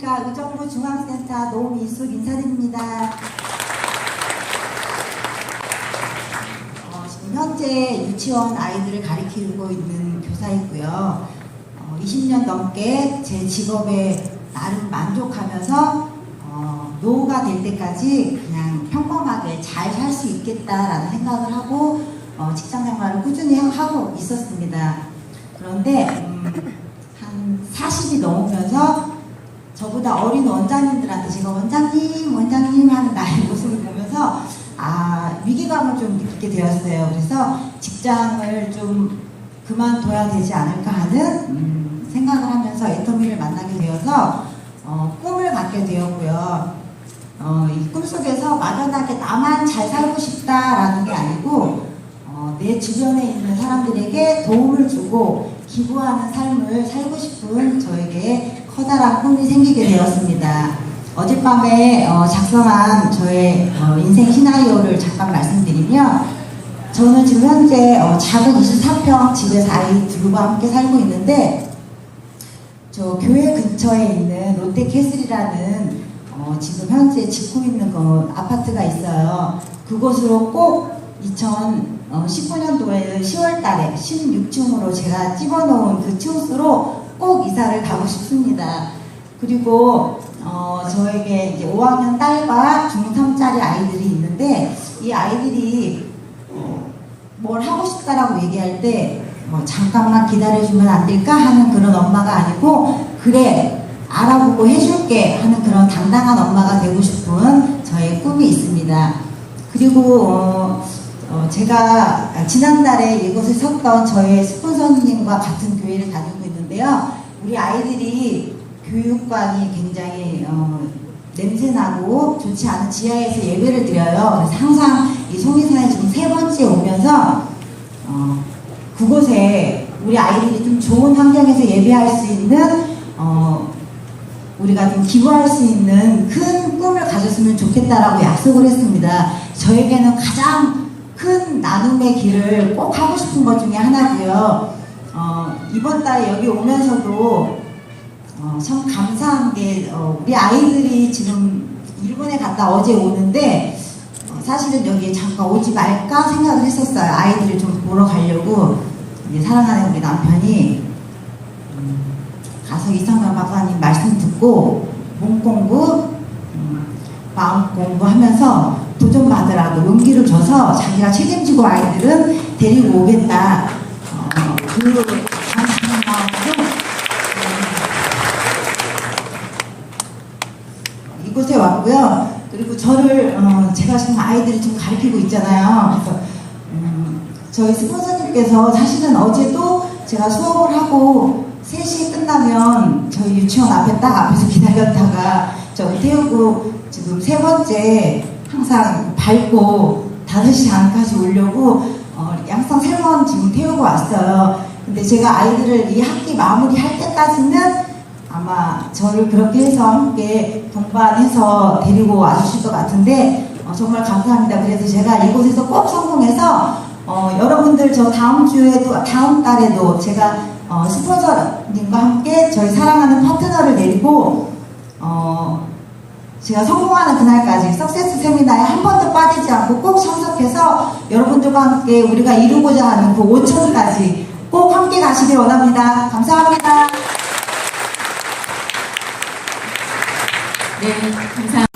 안녕하십니까. 의정부 중앙센터 노미숙 인사드립니다. 어, 지금 현재 유치원 아이들을 가리키고 있는 교사이고요. 어, 20년 넘게 제 직업에 나름 만족하면서 어, 노후가 될 때까지 그냥 평범하게 잘 살 수 있겠다라는 생각을 하고 어, 직장 생활을 꾸준히 하고 있었습니다. 그런데 음, 한 40이 넘으면서 저보다 어린 원장님들한테 제가 원장님, 원장님 하는 나의 모습을 보면서 아 위기감을 좀 느끼게 되었어요. 그래서 직장을 좀 그만둬야 되지 않을까 하는 음, 생각을 하면서 애터미를 만나게 되어서 어, 꿈을 갖게 되었고요. 어, 이 꿈속에서 막연하게 나만 잘 살고 싶다라는 게 아니고 어, 내 주변에 있는 사람들에게 도움을 주고 기부하는 삶을 살고 싶은 저에게 커다란 꿈이 생기게 되었습니다. 어젯밤에 어, 작성한 저의 어, 인생 시나리오를 잠깐 말씀드리면 저는 지금 현재 어, 작은 24평 집에서 아이들과 함께 살고 있는데 저 교회 근처에 있는 롯데캐슬이라는 어, 지금 현재 짓고 있는 그 아파트가 있어요. 그곳으로 꼭 2019년도에 10월 달에 16층으로 제가 집어놓은 그 층수로 꼭 이사를 가고 싶습니다. 그리고 어, 저에게 이제 5학년 딸과 중3짜리 아이들이 있는데 이 아이들이 어, 뭘 하고 싶다라고 얘기할 때 어, 잠깐만 기다려주면 안 될까 하는 그런 엄마가 아니고 그래 알아보고 해줄게 하는 그런 당당한 엄마가 되고 싶은 저의 꿈이 있습니다. 그리고 어, 어, 제가 지난달에 이곳에 섰던 저의 스폰서님과 같은 교회를 다니고 있는데요. 우리 아이들이 교육관이 굉장히 어, 냄새나고 좋지 않은 지하에서 예배를 드려요. 그래서 항상 이 송이산에 지금 세 번째 오면서 어, 그곳에 우리 아이들이 좀 좋은 환경에서 예배할 수 있는 어, 우리가 좀 기부할 수 있는 큰 꿈을 가졌으면 좋겠다라고 약속을 했습니다. 저에게는 가장 큰 나눔의 길을 꼭 하고 싶은 것 중에 하나고요. 어, 이번 달에 여기 오면서도 어, 참 감사한 게 어, 우리 아이들이 지금 일본에 갔다 어제 오는데 어, 사실은 여기 잠깐 오지 말까 생각을 했었어요. 아이들을 좀 보러 가려고 이제 사랑하는 우리 남편이 음, 가서 이상만 박사님 말씀 듣고 몸 공부, 음, 마음 공부 하면서 도전 받으라고 용기를 줘서 자기가 책임지고 아이들은 데리고 오겠다. 어, 그 감사한 마음으로 음, 이곳에 왔고요. 그리고 저를 어, 제가 지금 아이들을 좀 가르치고 있잖아요. 그래서 음, 저희 스폰서님께서 사실은 어제도 제가 수업을 하고 3시에 끝나면 저희 유치원 앞에 딱 앞에서 기다렸다가 저 태우고 지금 세 번째 항상 밟고 5시 안까지 오려고 번 지금 태우고 왔어요. 근데 제가 아이들을 이 학기 마무리할 때까지는 아마 저를 그렇게 해서 함께 동반해서 데리고 와주실 것 같은데 어, 정말 감사합니다. 그래서 제가 이곳에서 꼭 성공해서 어, 여러분들 저 다음 주에도 다음 달에도 제가 어, 스폰서님과 함께 저희 사랑하는 파트너를 내리고 어, 제가 성공하는 그날까지 석세스 세미나에 한 번도 빠지지 않고 꼭 참석해서 여러분들과 함께 우리가 이루고자 하는 그 5천까지 꼭 함께 가시길 원합니다. 감사합니다. 네, 감사합니다.